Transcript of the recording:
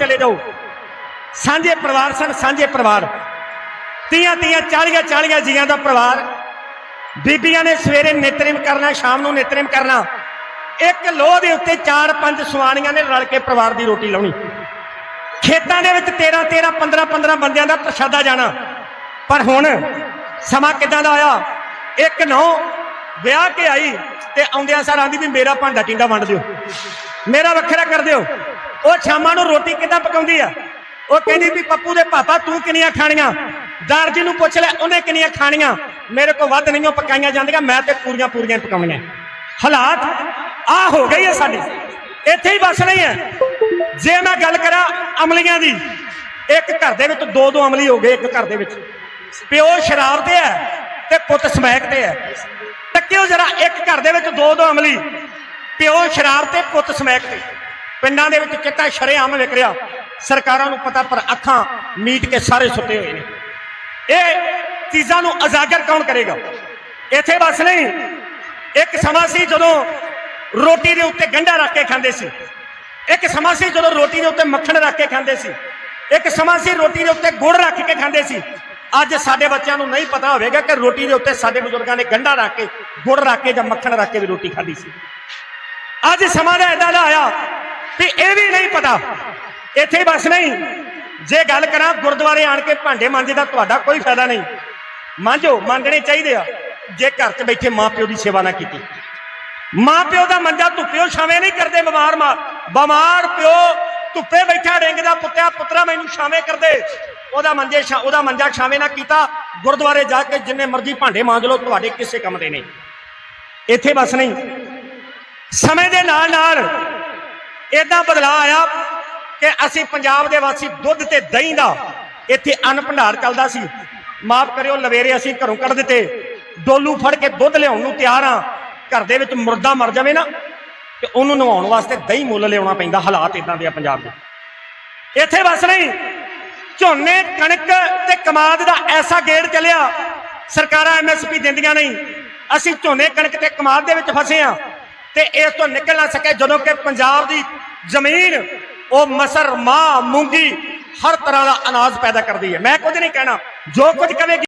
ਚਲੇ ਜਾਓ। ਸਾਂਝੇ ਪਰਿਵਾਰ ਸਨ, ਸਾਂਝੇ ਪਰਿਵਾਰ। ਤੀਆਂ ਤੀਆਂ 40 40 ਜੀਆਂ ਦਾ ਪਰਿਵਾਰ। ਬੀਬੀਆਂ ਨੇ ਸਵੇਰੇ ਨਿਤਰਿਮ ਕਰਨਾ, ਸ਼ਾਮ ਨੂੰ ਨਿਤਰਿਮ ਕਰਨਾ। ਇੱਕ ਲੋਹ ਦੇ ਉੱਤੇ 4-5 ਸੁਆਣੀਆਂ ਨੇ ਰਲ ਕੇ ਪਰਿਵਾਰ ਦੀ ਰੋਟੀ ਲਾਉਣੀ। ਖੇਤਾਂ ਦੇ ਵਿੱਚ 13 13 15 15 ਬੰਦਿਆਂ ਦਾ ਪ੍ਰਸ਼ਾਦਾ ਜਾਣਾ। ਪਰ ਹੁਣ ਸਮਾਂ ਕਿਦਾਂ ਦਾ ਆਇਆ? ਇੱਕ ਨੌ ਵਿਆਹ ਕੇ ਆਈ ਤੇ ਆਉਂਦਿਆਂ ਸਾਰ ਆਂਦੀ ਵੀ ਮੇਰਾ ਭਾਂਡਾ ਟਿੰਡਾ ਵੰਡ ਦਿਓ। ਮੇਰਾ ਵੱਖਰਾ ਕਰ ਦਿਓ। ਉਹ ਸ਼ਾਮਾਂ ਨੂੰ ਰੋਟੀ ਕਿੱਦਾਂ ਪਕਾਉਂਦੀ ਆ? ਉਹ ਕਹਿੰਦੀ ਵੀ ਪੱਪੂ ਦੇ ਪਾਪਾ ਤੂੰ ਕਿੰਨੀਆਂ ਖਾਣੀਆਂ? ਦਰਜੀ ਨੂੰ ਪੁੱਛ ਲੈ, ਉਹਨੇ ਕਿੰਨੀਆਂ ਖਾਣੀਆਂ? ਮੇਰੇ ਕੋਲ ਵੱਧ ਨਹੀਂ ਉਹ ਪਕਾਈਆਂ ਜਾਂਦੀਆਂ, ਮੈਂ ਤੇ ਪੂਰੀਆਂ ਪੂਰੀਆਂ ਪਕਾਉਣੀਆਂ। ਹਾਲਾਤ ਆ ਹੋ ਗਈ ਹੈ ਸਾਡੀ। ਇੱਥੇ ਹੀ ਬਸ ਨਹੀਂ ਹੈ। ਜੇ ਮੈਂ ਗੱਲ ਕਰਾਂ ਅਮਲੀਆਂ ਦੀ, ਇੱਕ ਘਰ ਦੇ ਵਿੱਚ ਦੋ ਦੋ ਅਮਲੀ ਹੋ ਗਏ ਇੱਕ ਘਰ ਦੇ ਵਿੱਚ। ਪਿਓ ਸ਼ਰਾਬ ਤੇ ਹੈ ਤੇ ਪੁੱਤ ਸਮੈਕ ਤੇ ਹੈ। ਟੱਕਿਓ ਜਰਾ, ਇੱਕ ਘਰ ਦੇ ਵਿੱਚ ਦੋ ਦੋ ਅਮਲੀ। ਪਿਓ ਸ਼ਰਾਬ ਤੇ ਪੁੱਤ ਸਮੈਕ ਤੇ। ਪਿੰਡਾਂ ਦੇ ਵਿੱਚ ਚਿੱਟਾ ਸ਼ਰੇਆਮ ਵਿਕ ਰਿਹਾ। ਸਰਕਾਰਾਂ ਨੂੰ ਪਤਾ, ਪਰ ਅੱਖਾਂ ਮੀਟ ਕੇ ਸਾਰੇ ਸੁੱਤੇ ਹੋਏ ਨੇ। ਇਹ ਚੀਜ਼ਾਂ ਨੂੰ ਉਜਾਗਰ ਕੌਣ ਕਰੇਗਾ? ਇੱਥੇ ਬਸ ਨਹੀਂ। ਇੱਕ ਸਮਾਂ ਸੀ ਜਦੋਂ ਰੋਟੀ ਦੇ ਉੱਤੇ ਗੰਢਾ ਰੱਖ ਕੇ ਖਾਂਦੇ ਸੀ। ਇੱਕ ਸਮਾਂ ਸੀ ਜਦੋਂ ਰੋਟੀ ਦੇ ਉੱਤੇ ਮੱਖਣ ਰੱਖ ਕੇ ਖਾਂਦੇ ਸੀ। ਇੱਕ ਸਮਾਂ ਸੀ ਰੋਟੀ ਦੇ ਉੱਤੇ ਗੁੜ ਰੱਖ ਕੇ ਖਾਂਦੇ ਸੀ। ਅੱਜ ਸਾਡੇ ਬੱਚਿਆਂ ਨੂੰ ਨਹੀਂ ਪਤਾ ਹੋਵੇਗਾ ਕਿ ਰੋਟੀ ਦੇ ਉੱਤੇ ਸਾਡੇ ਬਜ਼ੁਰਗਾਂ ਨੇ ਗੰਢਾ ਰੱਖ ਕੇ, ਗੁੜ ਰੱਖ ਕੇ ਜਾਂ ਮੱਖਣ ਰੱਖ ਕੇ ਵੀ ਰੋਟੀ ਖਾਧੀ ਸੀ। ਅੱਜ ਸਮਾਂ ਦਾ ਏਦਾਂ ਦਾ ਆਇਆ ਵੀ ਇਹ ਵੀ ਨਹੀਂ ਪਤਾ। ਇੱਥੇ ਬਸ ਨਹੀਂ। ਜੇ ਗੱਲ ਕਰਾਂ, ਗੁਰਦੁਆਰੇ ਆਣ ਕੇ ਭਾਂਡੇ ਮਾਂਜੇ ਦਾ ਤੁਹਾਡਾ ਕੋਈ ਫਾਇਦਾ ਨਹੀਂ। ਮਾਂਜੋ ਮੰਗਣੇ ਚਾਹੀਦੇ ਆ। ਜੇ ਘਰ 'ਚ ਬੈਠੇ ਮਾਂ ਪਿਓ ਦੀ ਸੇਵਾ ਨਾ ਕੀਤੀ। ਮਾਂ ਪਿਓ ਦਾ ਮੰਜਾ ਧੁੱਪਿਓ ਛਾਵੇਂ ਨਹੀਂ ਕਰਦੇ, ਬਿਮਾਰ ਮਾਂ। ਬਿਮਾਰ ਪਿਓ, ਧੁੱਪੇ ਬੈਠਾ ਡੇਂਗਦਾ ਪੁੱਤਿਆ, ਪੁੱਤਰਾ ਮੈਨੂੰ ਛਾਵੇਂ ਕਰਦੇ। ਉਹਦਾ ਮੰਜੇ ਛਾ- ਉਹਦਾ ਮੰਜਾ ਛਾਵੇਂ ਨਾ ਕੀਤਾ। ਗੁਰਦੁਆਰੇ ਜਾ ਕੇ ਜਿੰਨੇ ਮਰਜ਼ੀ ਭਾਂਡੇ ਮਾਂਜ ਲਓ, ਤੁਹਾਡੇ ਕਿਸੇ ਕੰਮ ਦੇ ਨਹੀਂ। ਇੱਥੇ ਬਸ ਨਹੀਂ। ਸਮੇਂ ਦੇ ਨਾਲ ਨਾਲ ਇਦਾਂ ਬਦਲਾਅ ਆਇਆ ਕਿ ਅਸੀਂ ਪੰਜਾਬ ਦੇ ਵਾਸੀ ਦੁੱਧ ਤੇ ਦਹੀਂ ਦਾ ਇੱਥੇ ਅਨ ਭੰਡਾਰ ਚੱਲਦਾ ਸੀ। ਮਾਫ ਕਰਿਓ, ਲਵੇਰੇ ਅਸੀਂ ਘਰੋਂ ਕੱਢ ਦਿੱਤੇ। ਡੋਲੂ ਫੜ ਕੇ ਦੁੱਧ ਲਿਆਉਣ ਨੂੰ ਤਿਆਰ ਆ। ਘਰ ਦੇ ਵਿੱਚ ਮੁਰਦਾ ਮਰ ਜਾਵੇ ਨਾ, ਤੇ ਉਹਨੂੰ ਨਵਾਉਣ ਵਾਸਤੇ ਦਹੀਂ ਮੁੱਲ ਲਿਆਉਣਾ ਪੈਂਦਾ, ਹਾਲਾਤ ਇਦਾਂ ਦੇ ਆ ਪੰਜਾਬ ਦੇ। ਇੱਥੇ ਬਸ ਨਹੀਂ, ਝੋਨੇ, ਕਣਕ ਤੇ ਕਮਾਦ ਦਾ ਐਸਾ ਗੇੜ ਚੱਲਿਆ। ਸਰਕਾਰਾਂ ਐਮਐਸਪੀ ਦਿੰਦੀਆਂ ਨਹੀਂ। ਅਸੀਂ ਝੋਨੇ, ਕਣਕ ਤੇ ਕਮਾਦ ਦੇ ਵਿੱਚ ਫਸੇ ਆ। ਤੇ ਇਸ ਤੋਂ ਨਿਕਲ ਨਾ ਸਕੇ ਜਦੋਂ ਕਿ ਪੰਜਾਬ ਦੀ ਜ਼ਮੀਨ, ਉਹ ਮਸਰ, ਮਾਂ, ਮੂੰਗੀ ਹਰ ਤਰ੍ਹਾਂ ਦਾ ਅਨਾਜ ਪੈਦਾ ਕਰਦੀ ਹੈ। ਮੈਂ ਕੁਝ ਨਹੀਂ ਕਹਿਣਾ। ਜੋ ਕੁਝ ਕਵੇਗੀ